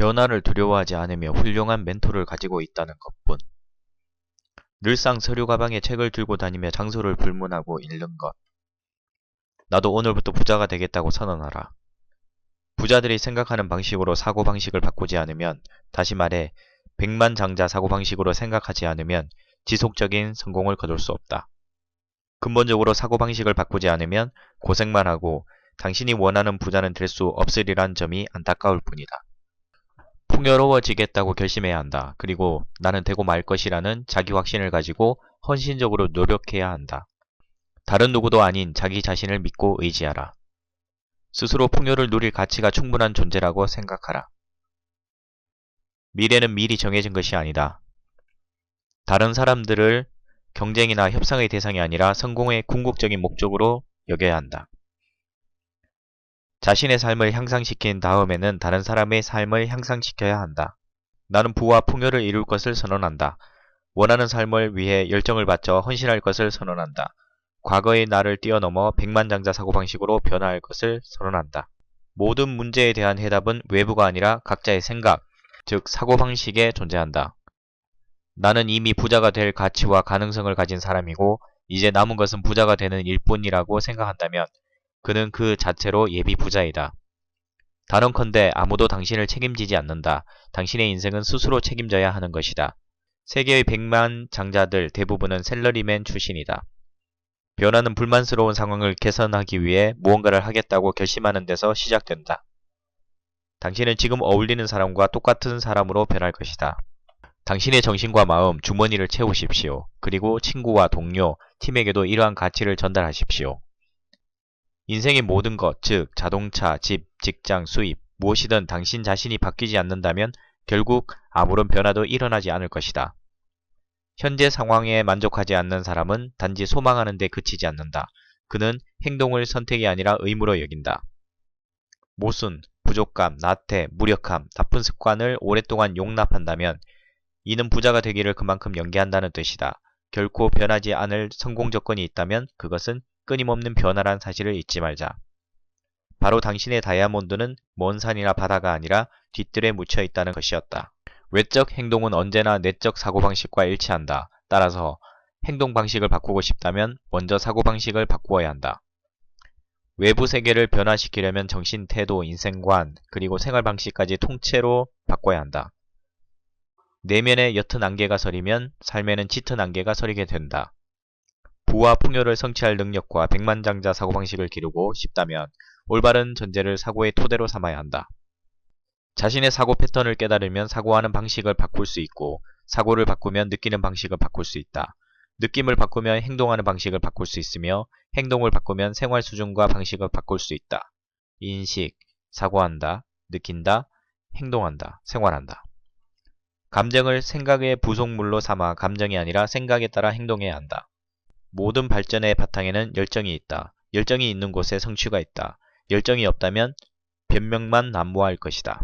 변화를 두려워하지 않으며 훌륭한 멘토를 가지고 있다는 것뿐. 늘상 서류 가방에 책을 들고 다니며 장소를 불문하고 읽는 것. 나도 오늘부터 부자가 되겠다고 선언하라. 부자들이 생각하는 방식으로 사고방식을 바꾸지 않으면, 다시 말해, 백만장자 사고방식으로 생각하지 않으면 지속적인 성공을 거둘 수 없다. 근본적으로 사고방식을 바꾸지 않으면 고생만 하고 당신이 원하는 부자는 될 수 없으리란 점이 안타까울 뿐이다. 풍요로워지겠다고 결심해야 한다. 그리고 나는 되고 말 것이라는 자기 확신을 가지고 헌신적으로 노력해야 한다. 다른 누구도 아닌 자기 자신을 믿고 의지하라. 스스로 풍요를 누릴 가치가 충분한 존재라고 생각하라. 미래는 미리 정해진 것이 아니다. 다른 사람들을 경쟁이나 협상의 대상이 아니라 성공의 궁극적인 목적으로 여겨야 한다. 자신의 삶을 향상시킨 다음에는 다른 사람의 삶을 향상시켜야 한다. 나는 부와 풍요를 이룰 것을 선언한다. 원하는 삶을 위해 열정을 바쳐 헌신할 것을 선언한다. 과거의 나를 뛰어넘어 백만장자 사고방식으로 변화할 것을 선언한다. 모든 문제에 대한 해답은 외부가 아니라 각자의 생각, 즉 사고방식에 존재한다. 나는 이미 부자가 될 가치와 가능성을 가진 사람이고 이제 남은 것은 부자가 되는 일뿐이라고 생각한다면 그는 그 자체로 예비 부자이다. 단언컨대 아무도 당신을 책임지지 않는다. 당신의 인생은 스스로 책임져야 하는 것이다. 세계의 백만 장자들 대부분은 셀러리맨 출신이다. 변화는 불만스러운 상황을 개선하기 위해 무언가를 하겠다고 결심하는 데서 시작된다. 당신은 지금 어울리는 사람과 똑같은 사람으로 변할 것이다. 당신의 정신과 마음, 주머니를 채우십시오. 그리고 친구와 동료, 팀에게도 이러한 가치를 전달하십시오. 인생의 모든 것, 즉 자동차, 집, 직장, 수입, 무엇이든 당신 자신이 바뀌지 않는다면 결국 아무런 변화도 일어나지 않을 것이다. 현재 상황에 만족하지 않는 사람은 단지 소망하는 데 그치지 않는다. 그는 행동을 선택이 아니라 의무로 여긴다. 모순, 부족감, 나태, 무력함, 나쁜 습관을 오랫동안 용납한다면 이는 부자가 되기를 그만큼 연기한다는 뜻이다. 결코 변하지 않을 성공 조건이 있다면 그것은 끊임없는 변화란 사실을 잊지 말자. 바로 당신의 다이아몬드는 먼 산이나 바다가 아니라 뒤뜰에 묻혀 있다는 것이었다. 외적 행동은 언제나 내적 사고방식과 일치한다. 따라서 행동 방식을 바꾸고 싶다면 먼저 사고방식을 바꾸어야 한다. 외부 세계를 변화시키려면 정신, 태도, 인생관, 그리고 생활 방식까지 통째로 바꿔야 한다. 내면에 옅은 안개가 서리면 삶에는 짙은 안개가 서리게 된다. 부와 풍요를 성취할 능력과 백만장자 사고방식을 기르고 싶다면 올바른 전제를 사고의 토대로 삼아야 한다. 자신의 사고 패턴을 깨달으면 사고하는 방식을 바꿀 수 있고 사고를 바꾸면 느끼는 방식을 바꿀 수 있다. 느낌을 바꾸면 행동하는 방식을 바꿀 수 있으며 행동을 바꾸면 생활 수준과 방식을 바꿀 수 있다. 인식, 사고한다, 느낀다, 행동한다, 생활한다. 감정을 생각의 부속물로 삼아 감정이 아니라 생각에 따라 행동해야 한다. 모든 발전의 바탕에는 열정이 있다. 열정이 있는 곳에 성취가 있다. 열정이 없다면 변명만 난무할 것이다.